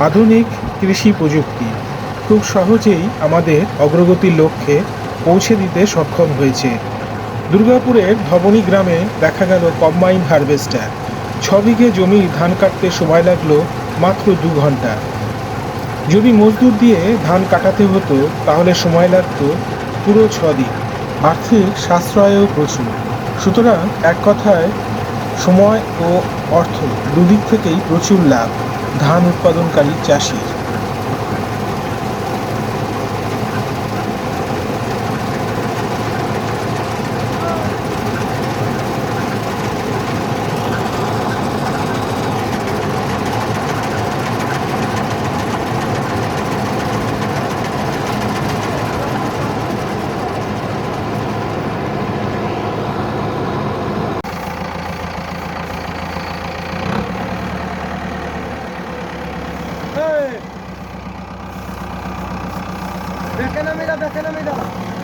আধুনিক কৃষি প্রযুক্তি খুব সহজেই আমাদের অগ্রগতির লক্ষ্যে পৌঁছে দিতে সক্ষম হয়েছে। দুর্গাপুরের ধবনী গ্রামে দেখা গেল কম্বাইন হারভেস্টার। ছ বিঘে জমি ধান কাটতে সময় লাগল মাত্র দু ঘণ্টা। যদি মজদুর দিয়ে ধান কাটাতে হতো, তাহলে সময় লাগতো পুরো ছ দিন। আর্থিক সাশ্রয়ও প্রচুর। সুতরাং এক কথায়, সময় ও অর্থ দুদিক থেকেই প্রচুর লাভ। ধান উৎপাদনকারী চাষির Pesca no mira, pesca no mira.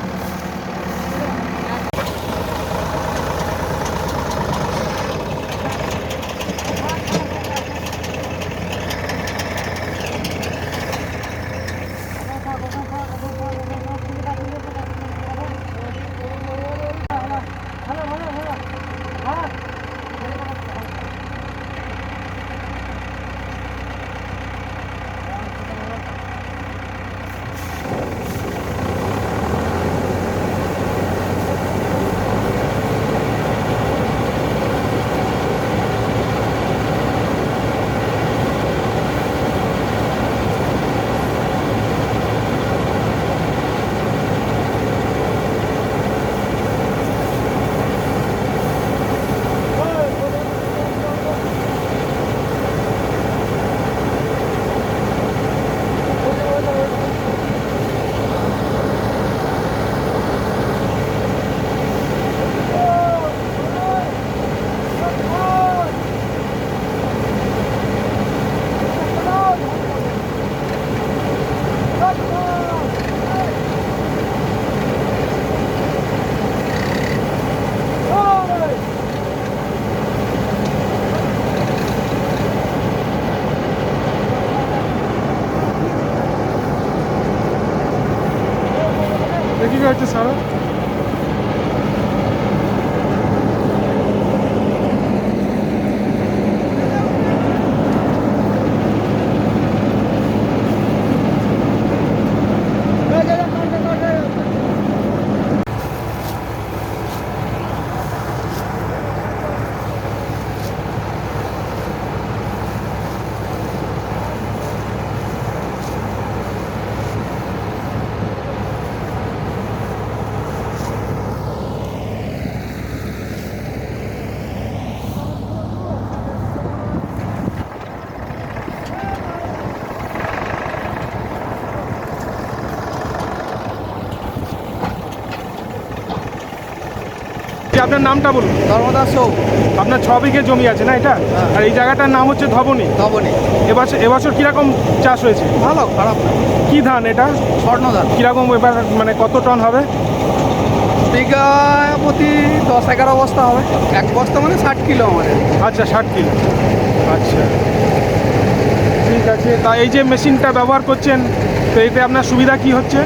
দেখি হচ্ছে সারা আপনার নামটা বলুন। ধর্মদাস সৌ আপনার ছ বিঘে জমি আছে না এটা? হ্যাঁ। আর এই জায়গাটার নাম হচ্ছে ধবনী। ধবনী। এবছর এবছর কীরকম চাষ হয়েছে? ভালো খারাপ না। কি ধান এটা? স্বর্ণধান। কীরকম এবার মানে কত টন হবে? বিঘা প্রতি দশ এগারো বস্তা হবে। এক বস্তা মানে ষাট কিলো আমাদের। আচ্ছা ষাট কিলো। আচ্ছা। ঠিক আছে তা এই যে মেশিনটা ব্যবহার করছেন তো এতে আপনার সুবিধা কি হচ্ছে?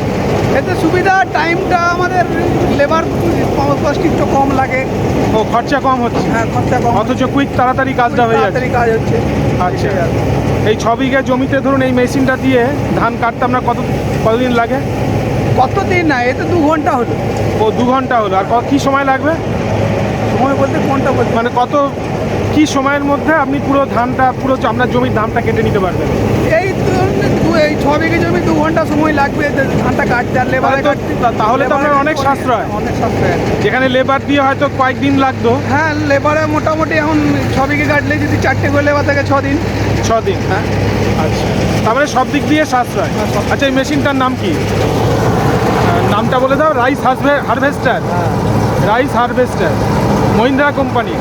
এতে সুবিধা টাইমটা আমাদের লেবার কস্ট একটু কম লাগে। ও খরচা কম হচ্ছে? হ্যাঁ খরচা কম অথচ কুইক তাড়াতাড়ি কাজটা হয়ে যাচ্ছে। তাড়াতাড়ি কাজ হচ্ছে। আচ্ছা। এই ছ বিঘা জমিতে ধরুন এই মেশিনটা দিয়ে ধান কাটতে আপনার কত কতদিন লাগে? কত দিন না এতে দু ঘণ্টা হলো। ও দু ঘণ্টা হলো। আর ক- কি সময় লাগবে? সময় বলতে কোনটা বলতে। মানে কত কি সময়ের মধ্যে আপনি পুরো ধানটা পুরো আপনার জমির ধানটা কেটে নিতে পারবেন? এই ধরুন দু- এই ছ বিঘে জমি দু ঘণ্টা সময় লাগবে ধানটা কাটতে আর লেবারে তাহলে তো- আপনার অনেক সাশ্রয়। অনেক সাশ্রয়। যেখানে লেবার দিয়ে হয়তো কয়েকদিন লাগতো। হ্যাঁ লেবারে মোটামুটি এখন ছ বিঘে কাটলে যদি চারটে করে লেবার থাকে ছ দিন ছ দিন। হ্যাঁ। আচ্ছা। তারপরে সব দিক দিয়ে সাশ্রয়। হ্যাঁ, আচ্ছা এই মেশিনটার নাম কি? নামটা বলে দাও rice harvester. Rice harvester. Mahindra company.